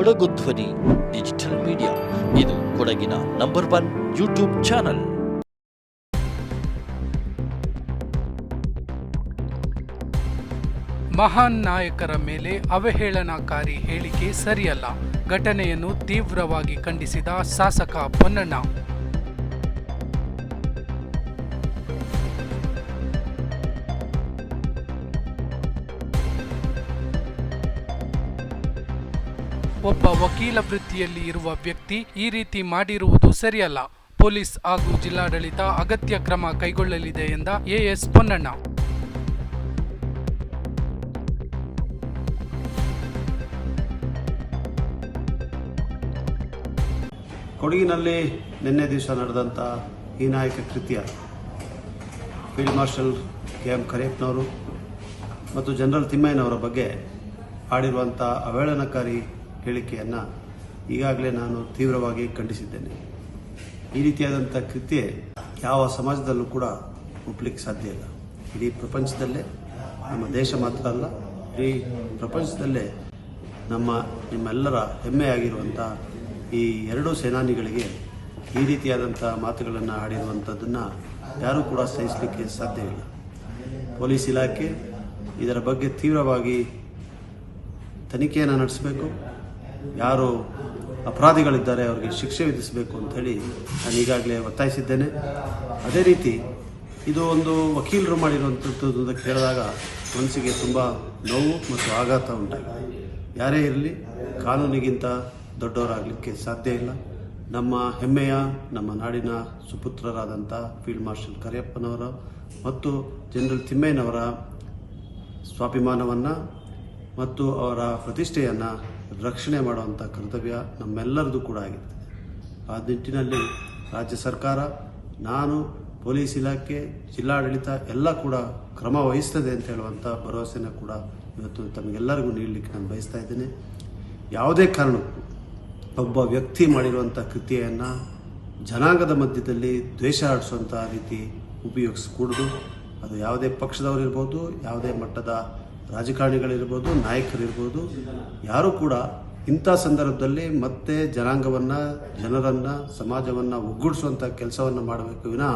ಕೊಡಗು ಧ್ವನಿ, digital media. ಇದು ಕೊಡಗಿನ ನಂಬರ್ ಒನ್ ಯೂಟ್ಯೂಬ್ ಚಾನಲ್. ಮಹಾನ್ ನಾಯಕರ ಮೇಲೆ ಅವಹೇಳನಕಾರಿ ಹೇಳಿಕೆ ಸರಿಯಲ್ಲ. ಘಟನೆಯನ್ನು ತೀವ್ರವಾಗಿ ಖಂಡಿಸಿದ ಶಾಸಕ ಪೊನ್ನಣ್ಣ ಒಬ್ಬ ವಕೀಲ ವೃತ್ತಿಯಲ್ಲಿ ಇರುವ ವ್ಯಕ್ತಿ ಈ ರೀತಿ ಮಾಡಿರುವುದು ಸರಿಯಲ್ಲ. ಪೊಲೀಸ್ ಹಾಗೂ ಜಿಲ್ಲಾಡಳಿತ ಅಗತ್ಯ ಕ್ರಮ ಕೈಗೊಳ್ಳಲಿದೆ ಎಂದ ಎಎಸ್ ಪೊನ್ನಣ್ಣ. ಕೊಡಗಿನಲ್ಲಿ ನಿನ್ನೆ ದಿವಸ ನಡೆದಂಥ ಈ ನಾಯಕ ಕೃತ್ಯ. ಫೀಲ್ಡ್ ಮಾರ್ಷಲ್ ಕೆ ಎಂ ಕರಿಯಪ್ಪನವರು ಮತ್ತು ಜನರಲ್ ತಿಮ್ಮಯ್ಯನವರ ಬಗ್ಗೆ ಆಡಿರುವಂಥ ಅವೇಳನಕಾರಿ ಹೇಳಿಕೆಯನ್ನು ಈಗಾಗಲೇ ನಾನು ತೀವ್ರವಾಗಿ ಖಂಡಿಸಿದ್ದೇನೆ. ಈ ರೀತಿಯಾದಂಥ ಕೃತ್ಯ ಯಾವ ಸಮಾಜದಲ್ಲೂ ಕೂಡ ಒಪ್ಪಲಿಕ್ಕೆ ಸಾಧ್ಯ ಇಲ್ಲ. ಇಡೀ ಪ್ರಪಂಚದಲ್ಲೇ, ನಮ್ಮ ದೇಶ ಮಾತ್ರ ಅಲ್ಲ, ಇಡೀ ಪ್ರಪಂಚದಲ್ಲೇ ನಮ್ಮ ನಿಮ್ಮೆಲ್ಲರ ಹೆಮ್ಮೆಯಾಗಿರುವಂಥ ಈ ಎರಡೂ ಸೇನಾನಿಗಳಿಗೆ ಈ ರೀತಿಯಾದಂಥ ಮಾತುಗಳನ್ನು ಆಡಿರುವಂಥದ್ದನ್ನು ಯಾರೂ ಕೂಡ ಸಹಿಸಲಿಕ್ಕೆ ಸಾಧ್ಯವಿಲ್ಲ ಪೊಲೀಸ್ ಇಲಾಖೆ ಇದರ ಬಗ್ಗೆ ತೀವ್ರವಾಗಿ ತನಿಖೆಯನ್ನು ನಡೆಸಬೇಕು. ಯಾರು ಅಪರಾಧಿಗಳಿದ್ದಾರೆ, ಅವರಿಗೆ ಶಿಕ್ಷೆ ವಿಧಿಸಬೇಕು ಅಂಥೇಳಿ ನಾನು ಈಗಾಗಲೇ ಒತ್ತಾಯಿಸಿದ್ದೇನೆ. ಅದೇ ರೀತಿ ಇದು ಒಂದು ವಕೀಲರು ಮಾಡಿರುವಂಥದ್ದು ಅಂತ ಕೇಳಿದಾಗ ಮನಸ್ಸಿಗೆ ತುಂಬ ನೋವು ಮತ್ತು ಆಘಾತ ಉಂಟಾಗಿದೆ. ಯಾರೇ ಇರಲಿ, ಕಾನೂನಿಗಿಂತ ದೊಡ್ಡವರಾಗಲಿಕ್ಕೆ ಸಾಧ್ಯ ಇಲ್ಲ. ನಮ್ಮ ಹೆಮ್ಮೆಯ, ನಮ್ಮ ನಾಡಿನ ಸುಪುತ್ರರಾದಂಥ ಫೀಲ್ಡ್ ಮಾರ್ಷಲ್ ಕರಿಯಪ್ಪನವರ ಮತ್ತು ಜನರಲ್ ತಿಮ್ಮಯ್ಯನವರ ಸ್ವಾಭಿಮಾನವನ್ನು ಮತ್ತು ಅವರ ಪ್ರತಿಷ್ಠೆಯನ್ನು ರಕ್ಷಣೆ ಮಾಡುವಂಥ ಕರ್ತವ್ಯ ನಮ್ಮೆಲ್ಲರದು ಕೂಡ ಆಗಿರ್ತದೆ. ಆ ನಿಟ್ಟಿನಲ್ಲಿ ರಾಜ್ಯ ಸರ್ಕಾರ, ನಾನು, ಪೊಲೀಸ್ ಇಲಾಖೆ, ಜಿಲ್ಲಾಡಳಿತ ಎಲ್ಲ ಕೂಡ ಕ್ರಮ ವಹಿಸ್ತದೆ ಅಂತ ಹೇಳುವಂಥ ಭರವಸೆನ ಕೂಡ ಇವತ್ತು ತಮಗೆಲ್ಲರಿಗೂ ನೀಡಲಿಕ್ಕೆ ನಾನು ಬಯಸ್ತಾ ಇದ್ದೇನೆ. ಯಾವುದೇ ಕಾರಣಕ್ಕೂ ಒಬ್ಬ ವ್ಯಕ್ತಿ ಮಾಡಿರುವಂಥ ಕೃತಿಯನ್ನು ಜನಾಂಗದ ಮಧ್ಯದಲ್ಲಿ ದ್ವೇಷ ಆಡಿಸುವಂಥ ರೀತಿ ಉಪಯೋಗಿಸ್ಕೂಡ್ದು. ಅದು ಯಾವುದೇ ಪಕ್ಷದವರಿರ್ಬೋದು ಯಾವುದೇ ಮಟ್ಟದ ರಾಜಕಾರಣಿಗಳಿರ್ಬೋದು, ನಾಯಕರಿರ್ಬೋದು, ಯಾರೂ ಕೂಡ ಇಂಥ ಸಂದರ್ಭದಲ್ಲಿ ಮತ್ತೆ ಜನಾಂಗವನ್ನು, ಜನರನ್ನು, ಸಮಾಜವನ್ನು ಒಗ್ಗೂಡಿಸುವಂಥ ಕೆಲಸವನ್ನು ಮಾಡಬೇಕು ವಿನಾ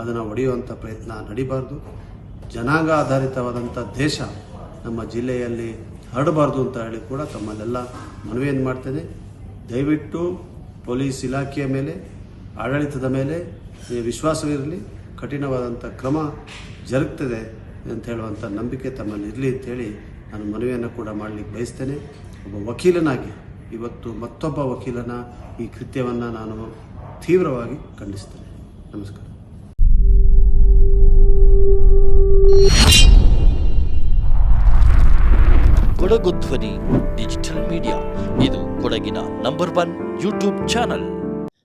ಅದನ್ನು ಒಡೆಯುವಂಥ ಪ್ರಯತ್ನ ನಡಿಬಾರ್ದು. ಜನಾಂಗ ಆಧಾರಿತವಾದಂಥ ದೇಶ ನಮ್ಮ ಜಿಲ್ಲೆಯಲ್ಲಿ ಹರಡಬಾರ್ದು ಅಂತ ಹೇಳಿ ಕೂಡ ತಮ್ಮಲ್ಲೆಲ್ಲ ಮನವಿಯನ್ನು ಮಾಡ್ತೇನೆ. ದಯವಿಟ್ಟು ಪೊಲೀಸ್ ಇಲಾಖೆಯ ಮೇಲೆ, ಆಡಳಿತದ ಮೇಲೆ, ವಿಶ್ವಾಸವಿರಲಿ. ಕಠಿಣವಾದಂಥ ಕ್ರಮ ಜರುಗ್ತದೆ. ಅಂತ ಹೇಳುವಂಥ ನಂಬಿಕೆ ತಮ್ಮಲ್ಲಿ ಇರಲಿ ಅಂತೇಳಿ ನಾನು ಮನವಿಯನ್ನು ಕೂಡ ಮಾಡಲಿಕ್ಕೆ ಬಯಸ್ತೇನೆ. ಒಬ್ಬ ವಕೀಲನಾಗಿ ಇವತ್ತು ಮತ್ತೊಬ್ಬ ವಕೀಲನ ಈ ಕೃತ್ಯವನ್ನು ನಾನು ತೀವ್ರವಾಗಿ ಖಂಡಿಸ್ತೇನೆ. ನಮಸ್ಕಾರ. ಕೊಡಗು ಧ್ವನಿ ಡಿಜಿಟಲ್ ಮೀಡಿಯಾ ಇದು ಕೊಡಗಿನ number one YouTube channel